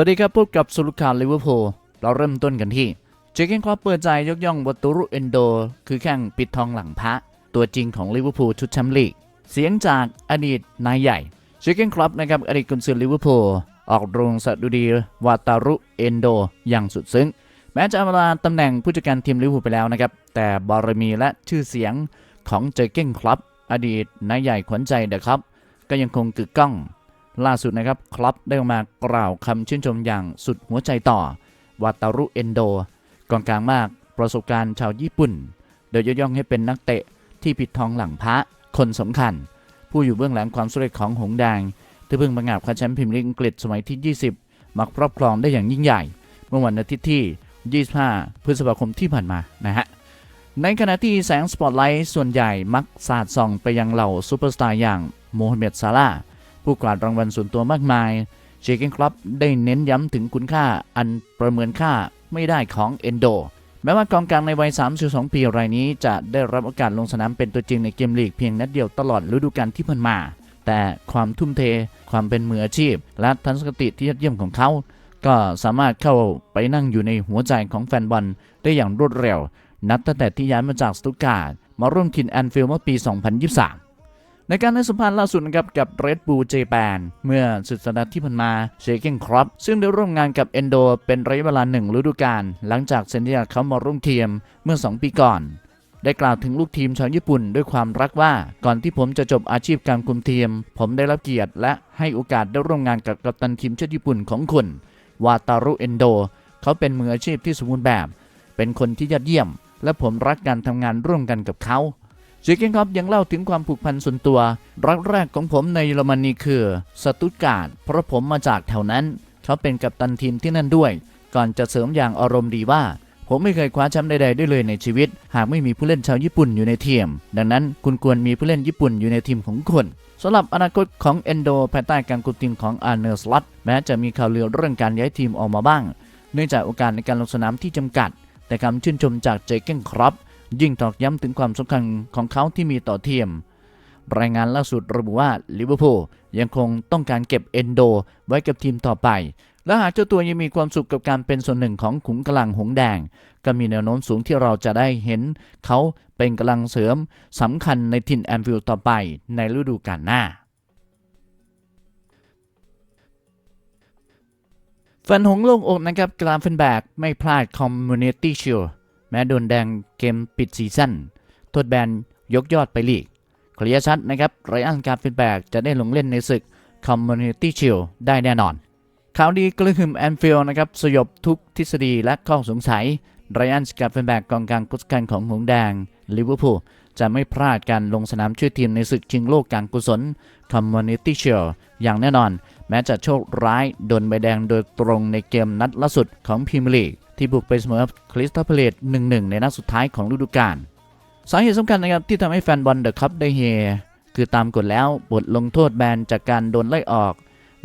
วัสดีครับพบกับสุลุข่าวลิเวอร์พูลเราเริ่มต้นกันที่ เจเกนคลอปเปิดใจยกย่องวัตุรุเอนโด คือแข่งปิดทองหลังพระ ตัวจริงของลิเวอร์พูลชุดแชมป์ลีก เสียงจากอดีตนายใหญ่เจเกนคลอปนะครับอดีตกุนซือลิเวอร์พูลออกโรงสดุดีวาตารุเอนโด อย่างสุดซึ้ง แม้จะอำลาตำแหน่งผู้จัดการทีมลิเวอร์พูลไปแล้วนะครับ แต่บารมีและชื่อเสียงของเจเกนคลับอดีตนายใหญ่ขวัญใจเดอะครับก็ยังคงกึกก้อง ล่าสุดนะครับคลับได้ออกมากล่าวคำชื่นชมอย่างสุดหัวใจต่อวาตารุเอนโดกองกลางมากประสบการณ์ชาวญี่ปุ่น โดยยกย่องให้เป็นนักเตะที่ปิดทองหลังพระคนสำคัญ ผู้อยู่เบื้องหลังความสำเร็จของหงส์แดงที่เพิ่งประกาศคว้าแชมป์พรีเมียร์ลีกอังกฤษสมัยที่ 20 มาครอบครองได้อย่างยิ่งใหญ่ เมื่อวันอาทิตย์ที่ 25 พฤษภาคมที่ผ่านมานะฮะในขณะที่แสงสปอตไลท์ส่วนใหญ่มักสาดส่องไปยังเหล่าซูเปอร์สตาร์อย่างโมฮัมเหม็ดซาลาห์ ผู้กวาดรางวัลส่วนตัวมากมายเชคเกนคลับได้เน้นย้ำถึงคุณค่าอันประเมินค่าไม่ได้ของเอนโดแม้ว่ากองกลางในวัย 32 ปีรายนี้จะได้รับโอกาสลงสนามเป็นตัวจริงในเกมลีกเพียงนัดเดียวตลอดฤดูกาลที่ผ่านมา แต่ความทุ่มเท ความเป็นมืออาชีพ และทัศนคติที่ยอดเยี่ยมของเขา ก็สามารถเข้าไปนั่งอยู่ในหัวใจของแฟนบอลได้อย่างรวดเร็ว นับตั้งแต่ที่ย้ายมาจากสตุตการ์ดมาร่วมทีมแอนฟิลด์เมื่อปี 2023 ในการให้สัมภาษณ์ล่าสุดนะครับกับ Red Bull Japan เมื่อสุดสัปดาห์ที่ผ่านมาเชคเก้นครอปซึ่งได้ร่วมงานกับเอนโดเป็นระยะเวลาหนึ่งฤดูกาลหลังจากเซ็นสัญญาเขามาร่วมทีมเมื่อ 2 ปีก่อน ได้กล่าวถึงลูกทีมชาวญี่ปุ่นด้วยความรักว่าก่อนที่ผมจะจบอาชีพการคุมทีม ผมได้รับเกียรติ และให้โอกาสได้ร่วมงานกับกัปตันทีมชาติญี่ปุ่นของคุณวาตารุเอนโดเขาเป็นมืออาชีพที่สมบูรณ์แบบ เป็นคนที่ยอดเยี่ยม และผมรักการทำงานร่วมกันกับเขา เจคเกนคอปยังเล่าถึงความผูกพันส่วนตัวรักแรกของผมในเยอรมนีคือสตุตการ์ดเพราะผมมาจากแถวนั้น เขาเป็นกัปตันทีมที่นั่นด้วย ก่อนจะเสริมอย่างอารมณ์ดีว่า ผมไม่เคยคว้าแชมป์ใดๆได้เลยในชีวิต หากไม่มีผู้เล่นชาวญี่ปุ่นอยู่ในทีม ดังนั้นคุณควรมีผู้เล่นญี่ปุ่นอยู่ในทีมของคุณสำหรับอนาคตของเอนโดภายใต้การคุมทีมของอาร์เนอร์สลัตแม้จะมีข่าวลือเรื่องการย้ายทีมออกมาบ้าง เนื่องจากโอกาสในการลงสนามที่จำกัด แต่คำชื่นชมจากเจเกนครอป ยิ่งตอกย้ำถึงความสำคัญของเขาที่มีต่อทีม รายงานล่าสุดระบุว่าลิเวอร์พูลยังคงต้องการเก็บเอนโดไว้กับทีมต่อไป และหากเจ้าตัวยังมีความสุขกับการเป็นส่วนหนึ่งของขุมกำลังหงแดง ก็มีแนวโน้มสูงที่เราจะได้เห็น เขาเป็นกำลังเสริมสำคัญในทินแอมฟิลด์ต่อไปในฤดูกาลหน้าแฟนหงส์โล่งอกนะครับกราฟเฟนแบกไม่พลาดคอมมูนิตี้ชิล แม้โดนแดงเกมปิดซีซั่นโทษแบนยกยอดไปลีกเคลียร์ชัดนะครับไรอันกราฟเฟนแบกจะได้ลงเล่นในศึกคอมมูนิตี้ชิลได้แน่นอน ข่าวดีกระหึ่มแอนฟิลด์นะครับ สยบทุกทฤษฎีและข้อสงสัยไรอันสกับเฟนแบกกองกลางกุศกันของหงส์แดงลิเวอร์พูลจะไม่พลาดการลงสนามช่วยทีมในศึกชิงโลกการกุศลคอมมูนิตี้ชิลอย่างแน่นอน แม้จะโชคร้ายโดนใบแดงโดยตรงในเกมนัดล่าสุดของพรีเมียร์ลีก ที่บุกไปเสมอคริสตัลเพลต1-1 ในนัดสุดท้ายของฤดูกาลสาเหตุสำคัญนะครับที่ทำให้แฟนบอลเดอะคัพได้เฮคือตามกฎแล้วบทลงโทษแบนจากการโดนไล่ออก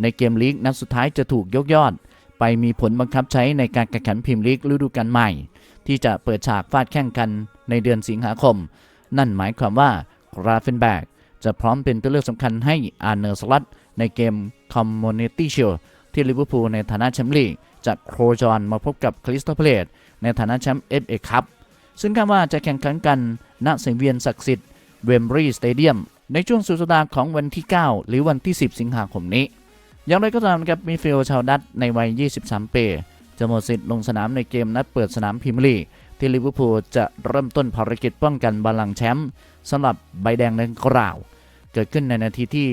ในเกมลีกนัดสุดท้ายจะถูกยกยอด ไปมีผลบังคับใช้ในการแข่งขันพรีมลีกฤดูกาลใหม่ ที่จะเปิดฉากฟาดแข่งกันในเดือนสิงหาคม นั่นหมายความว่าราฟเฟนแบกจะพร้อมเป็นตัวเลือกสำคัญให้อาร์เนอร์สลัตในเกมคอมมูนิตี้ชิล ที่ลิเวอร์พูลในฐานะแชมป์ลีกจากโครจอนมาพบกับคริสตัลเพลตในฐานะแชมป์เอฟเอคัพซึ่งคาดว่าจะแข่งขันกันณสังเวียนศักดิ์สิทธิ์เวมบรีสเตเดียมในช่วงสุดสัปดาห์ของวันที่ 9 หรือวันที่ 10 สิงหาคมนี้ อย่างไรก็ตามครับมีฟิลชาวดัตในวัย 23 ปีจะหมดสิทธิ์ลงสนามในเกมนัดเปิดสนามพรีเมียร์ลีที่ลิเวอร์พูลจะเริ่มต้นภารกิจป้องกันบอลลังแชมป์สำหรับใบแดงดังกล่าว เกิดขึ้นในนาทีที่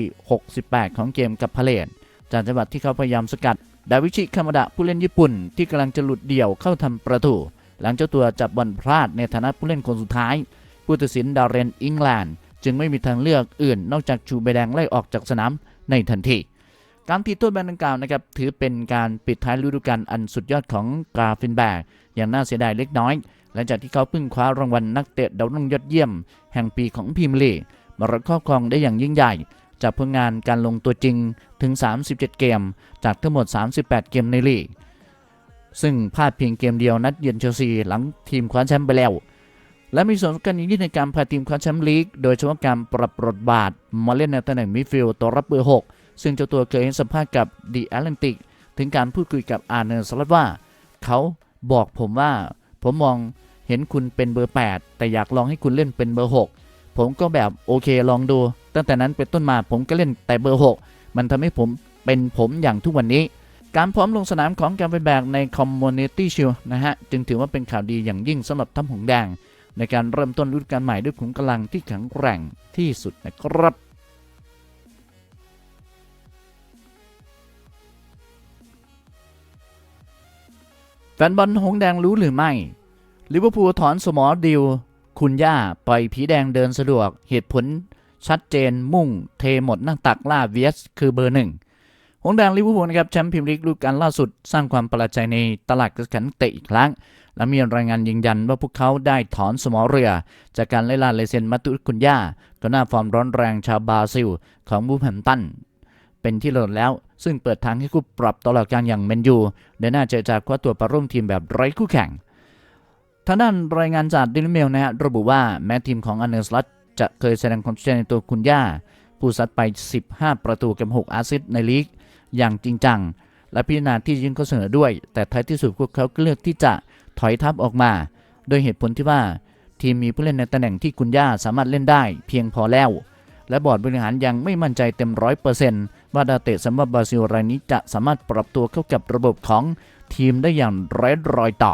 68 ของเกมกับพาเลต จากจังหวะที่เขาพยายามสกัด ดาวิชิคามาดะผู้เล่นญี่ปุ่น ที่กำลังจะหลุดเดี่ยวเข้าทำประตู หลังเจ้าตัวจับบอลพลาดในฐานะผู้เล่นคนสุดท้าย ผู้ตัดสินดาร์เรนอิงแลนด์จึงไม่มีทางเลือกอื่น นอกจากชูใบแดงไล่ออกจากสนามในทันทีการตีโทษแบนดังกล่าวนะครับถือเป็นการปิดท้ายฤดูกาลอันสุดยอดของกราฟินแบกอย่างน่าเสียดายเล็กน้อย หลังจากที่เขาเพิ่งคว้ารางวัลนักเตะดาวรุ่งยอดเยี่ยม แห่งปีของพรีเมียร์ลีมารับครอบครองได้อย่างยิ่งใหญ่ จากผลงานการลงตัวจริงถึง 37 เกม จากทั้งหมด 38 เกมในลีก ซึ่งพลาดเพียงเกมเดียวนัดเยือนเชลซีหลังทีมคว้าแชมป์ไปแล้ว และมีส่วนสำคัญอย่างยิ่งในการพาทีมคว้าแชมป์ลีก โดยเฉพาะการปรับบทบาทมาเล่นในตำแหน่งมิดฟิลด์ตัวรับเบอร์ 6 ซึ่งเจ้าตัวเคยให้สัมภาษณ์กับ The Atlantic ถึงการพูดคุยกับอาร์เนอร์สล็อตว่า เขาบอกผมว่าผมมองเห็นคุณเป็นเบอร์ 8 แต่อยากลองให้คุณเล่นเป็นเบอร์ 6 ผมก็แบบโอเคลองดู ตั้งแต่นั้นเป็นต้นมาผมก็เล่นแต่เบอร์ 6 มันทำให้ผมเป็นผมอย่างทุกวันนี้ การพร้อมลงสนามของแการเป็นแบกใน Community Shield นะฮะ จึงถือว่าเป็นข่าวดีอย่างยิ่งสำหรับทัพหงแดง ในการเริ่มต้นฤดูกาลใหม่ด้วยขุมกำลังที่แข็งแกร่งที่สุดนะครับแฟนบอลหงแดงรู้หรือไม่ลิเวอร์พูลถอนสมอดิว คุณย่า ปล่อยผีแดงเดินสะดวก เหตุผล ชัดเจนมุ่งเทหมดหน้าตักล่าเวียสคือเบอร์หนึ่งหงแดงลิเวอร์พูลนะครับแชมป์พรีเมียร์ลีกฤดูกาลล่าสุด สร้างความประหลาดใจในตลาดกระขันเตะอีกครั้ง และมีรายงานยืนยันว่าพวกเขาได้ถอนสมอเรือ จากการไล่ล่าเลเซนมาตุคุณย่าก็หน้าฟอร์มร้อนแรงชาวบราซิล ของบูแฮมตัน เป็นที่เลิศแล้วซึ่งเปิดทางให้คู่ปรับตลอดการอย่างเมนยูเดินหน้าเจรจาคว้าตัวไปร่วมทีมแบบไร้คู่แข่งทางด้านรายงานจากดิลเมลนะฮะระบุว่าแม้ทีมของอันเนอร์สลัต จะเคยแสดงความเชื่อในตัวคุณย่า ผู้ซัดไป 15 ประตูกับ6อาซิสในลีก อย่างจริงจัง และพิจารณาที่ยื่นข้อเสนอด้วย แต่ท้ายที่สุดพวกเขาก็เลือกที่จะถอยทัพออกมา โดยเหตุผลที่ว่าทีมมีผู้เล่นในตำแหน่งที่คุณย่าสามารถเล่นได้เพียงพอแล้ว และบอร์ดบริหารยังไม่มั่นใจเต็มร้อยเปอร์เซนต์ว่าดาเตะสำหรับบราซิลรายนี้จะสามารถปรับตัวเข้ากับระบบของทีมได้อย่างไร้รอยต่อ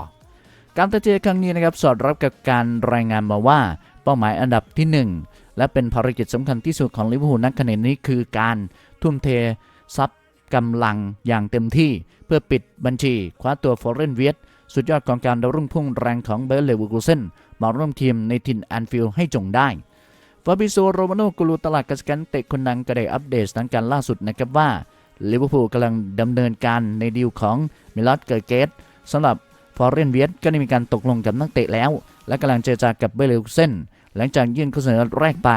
การตัดเจอครั้งนี้นะครับสอดรับกับการรายงานมาว่า เป้าหมายอันดับที่ 1 และเป็นภารกิจสำคัญที่สุดของลิเวอร์พูลนักขณะนี้คือการทุ่มเททรัพย์กำลังอย่างเต็มที่ เพื่อปิดบัญชี คว้าตัวฟอร์เรนเวียตสุดยอดของการดาวรุ่งพุ่งแรงของเบลเลวูกูเซนมาร่วมทีมในทินแอนฟิลด์ให้จงได้ฟาบิโซโรมาโนกูรูตลาดกัสกันเตะคนดังก็ได้อัปเดตสถานการณ์ล่าสุดนะครับว่าลิเวอร์พูลกำลังดำเนินการในดีลของมิลัสเกอร์เกตสำหรับฟอร์เรนเวียตก็ได้มีการตกลงกับนักเตะแล้ว และกำลังเจรจากับเบลเลวูเซน หลังจากยื่นข้อเสนอแรกไป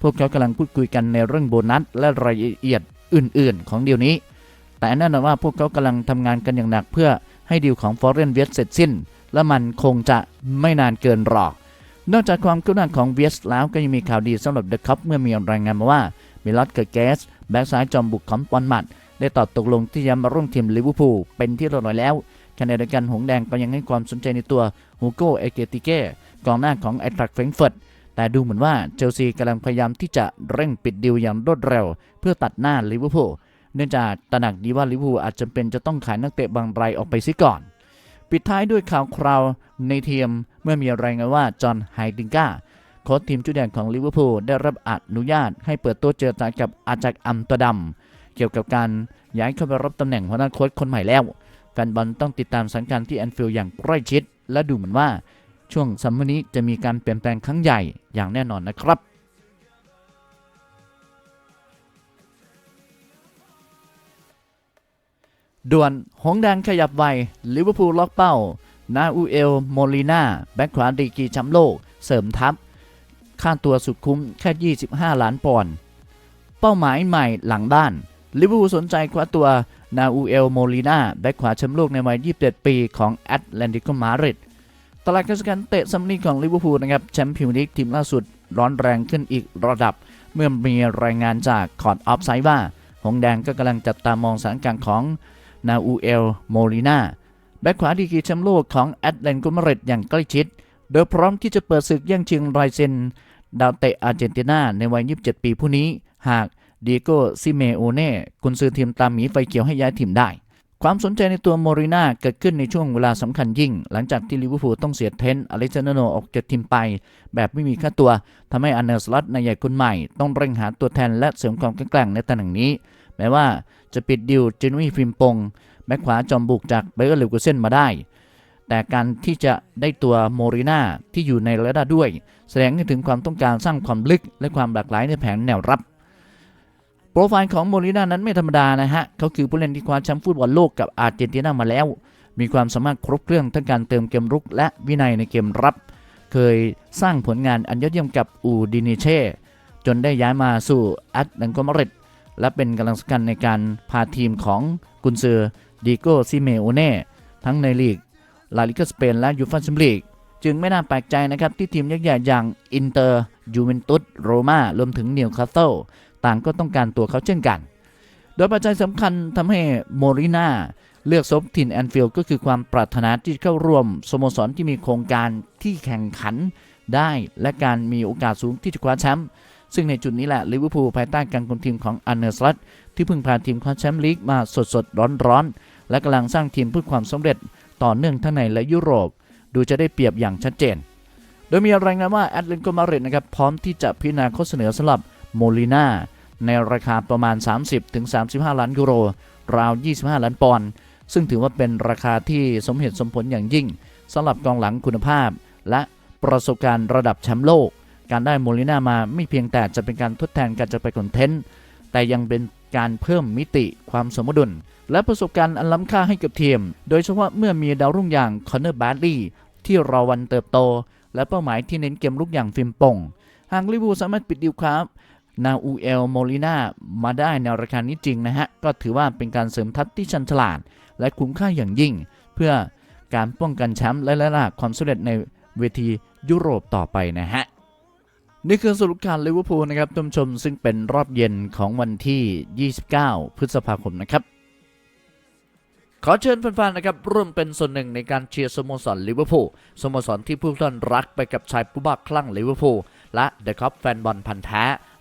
พวกเขากำลังพูดคุยกันในเรื่องโบนัสและรายละเอียดอื่น ๆ ของเดีลนี้ แต่แน่นอนว่าพวกเขากำลังทำงานกันอย่างหนักเพื่อให้ดีลของฟอร์เรนเวียตเสร็จสิ้น และมันคงจะไม่นานเกินรอนอกจากความคืบหน้าของเวียสแล้วก็ยังมีข่าวดีสำหรับเดอะคัพเมื่อมีรายงานมาว่ามิลอดเกอร์เกสแบ็กซ้ายจอมบุกของปอนมัดได้ตอบตกลงที่จะมาร่วมทีมลิเวอร์พูลเป็นที่เรียบร้อยแล้วขณะเดียวกันหงแดงก็ยังให้ความสนใจในตัวฮูโกเอเกติเก้กองหน้าของไอทรักเฟรงเฟิร์ต แต่ดูเหมือนว่าเชลซีกำลังพยายามที่จะเร่งปิดดีลอย่างรวดเร็ว เพื่อตัดหน้าลิเวอร์พูลเนื่องจากตระหนักดีว่าลิเวอร์พูลอาจจะเป็นจะต้องขายนักเตะบางรายออกไปซิก่อน ปิดท้ายด้วยข่าวคราวในทีมเมื่อมีรายงานว่าจอห์นไฮดิงกาโค้ชทีมชุดแดงของลิเวอร์พูลได้รับอนุญาต ให้เปิดตัวเจรจากับอาจากอัมตร์ดัมเกี่ยวกับการย้ายเข้าไปรับตำแหน่งหัวหน้าโค้ชคนใหม่แล้วแฟนบอลต้องติดตามสถานการณ์ที่แอนฟิลด์อย่างใกล้ชิด และดูเหมือนว่า ช่วงซัมเมอร์นี้จะมีการเปลี่ยนแปลงครั้งใหญ่อย่างแน่นอนนะครับด่วนหงแดงขยับไวลิเวอร์พูลล็อกเป้า นาอูเอล โมลิน่าแบ็คขวาดีกีแชมป์โลก เสริมทัพ ค่าตัวสุดคุ้มแค่ 25 ล้านปอนด์ เป้าหมายใหม่หลังบ้าน ลิเวอร์พูลสนใจคว้าตัว นาอูเอล โมลิน่าแบ็คขวาแชมป์โลกในวัย 27 ปีของแอตแลนติโกมาดริด ตลาดการกันเตะซัมนี่ของลิเวอร์พูลนะครับแชมป์พรีเมียร์ลีกทีมล่าสุดร้อนแรงขึ้นอีกระดับ เมื่อมีรายงานจากคอร์ดออฟไซด์ว่า หงแดงก็กำลังจับตามองสถานการณ์ของนาอูเอลโมลิน่าแบ็คขวาดีกีแชมป์โลกของแอตแลนติกมาริดอย่างใกล้ชิด โดยพร้อมที่จะเปิดศึกแย่งชิงรายเซนดาวเตะอาร์เจนตินาในวัย 27 ปีผู้นี้ หากดิโกซิเมโอเน่กุนซือทีมตามหมีไฟเขียวให้ย้ายทีมได้ ความสนใจในตัวโมริน่าเกิดขึ้นในช่วงเวลาสำคัญยิ่ง หลังจากที่ลิเวอร์พูลต้องเสียเทนต์อเล็กซานโนออกจากทีมไป แบบไม่มีค่าตัวทำให้อันเนอร์สล็อตนายใหญ่คนใหม่ ต้องเร่งหาตัวแทนและเสริมความแข็งแกร่งในตำแหน่งนี้ แม้ว่าจะปิดดิวจินวีฟิมปงแบ็คขวาจอมบุกจากเบเกอร์ลิวกเซนมาได้ แต่การที่จะได้ตัวโมริน่าที่อยู่ในระดับด้วย แสดงให้ถึงความต้องการสร้างความลึกและความหลากหลายในแผนแนวรับ ปรไฟล์ของโมริน่านั้นไม่ธรรมดานะฮะ เขาคือผู้เล่นที่คว้าแชมป์ฟุตบอลโลกกับอาร์เจนตินามาแล้ว มีความสามารถครบเครื่องทั้งการเติมเกมรุกและวินัยในเกมรับ เคยสร้างผลงานอันยอดเยี่ยมกับอูดินิเช่ จนได้ย้ายมาสู่แอตแลนโกมาดริดและเป็นกำลังสำคัญในการพาทีมของกุนซือดิโกซิเมโอเน่ทั้งในลีกลาลิกาสเปนและยูฟ่าแชมเปี้ยนลีกจึงไม่น่าแปลกใจนะครับที่ทีมยักษ์ใหญ่อย่างอินเตอร์ยูเวนตุสโรม่ารวมถึงนิวคาสเซิล ต่างก็ต้องการตัวเขาเช่นกัน โดยปัจจัยสำคัญทำให้โมริน่าเลือกซบถิ่นแอนฟิลด์ก็คือความปรารถนาที่เข้าร่วมสโมสรที่มีโครงการที่แข่งขันได้และการมีโอกาสสูงที่จะคว้าแชมป์ซึ่งในจุดนี้แหละลิเวอร์พูลภายใต้การคุมทีมของอันเนอร์สลัตที่เพิ่งพาทีมคว้าแชมป์ลีกมาสดๆร้อนๆและกำลังสร้างทีมเพื่อความสำเร็จต่อเนื่องทั้งในและยุโรป ดูจะได้เปรียบอย่างชัดเจน โดยมีรายงานว่าแอตเลนโกมาดริดนะครับพร้อมที่จะพิจารณาข้อเสนอสำหรับโมลิน่า ในราคาประมาณ 30-35 ล้านยูโร ราว 25 ล้านปอนด์ซึ่งถือว่าเป็นราคาที่สมเหตุสมผลอย่างยิ่งสำหรับกองหลังคุณภาพ และประสบการณ์ระดับแชมป์โลก การได้โมลิน่ามาไม่เพียงแต่จะเป็นการทดแทนการจะไปคอนเทนต์ แต่ยังเป็นการเพิ่มมิติความสมดุล และประสบการณ์อันล้ำค่าให้กับทีม โดยเฉพาะเมื่อมีดาวรุ่งอย่างคอนเนอร์บาร์ลีที่รอวันเติบโต และเป้าหมายที่เน้นเกมลุกอย่างฟิล์มป่งหากลิเวอร์พูลสามารถปิดดีลครับ นาอูเอลโมลิน่ามาได้ในราคานี้จริงนะฮะ ก็ถือว่าเป็นการเสริมทัพที่ชันฉลาด และคุ้มค่าอย่างยิ่ง เพื่อการป้องกันแชมป์และละลากความสำเร็จในเวทียุโรปต่อไปนะฮะ นี่คือสรุปการลิเวอร์พูลนะครับท่านชมซึ่งเป็นรอบเย็นของวันที่ 29 พฤษภาคมนะครับ ขอเชิญแฟนๆนะครับร่วมเป็นส่วนหนึ่งในการเชียร์สโมสรลิเวอร์พูลสโมสรที่ผู้ท่านรักไปกับชายผู้บ้าคลั่งลิเวอร์พูลและเดอะคัพแฟนบอลพันธ์แท้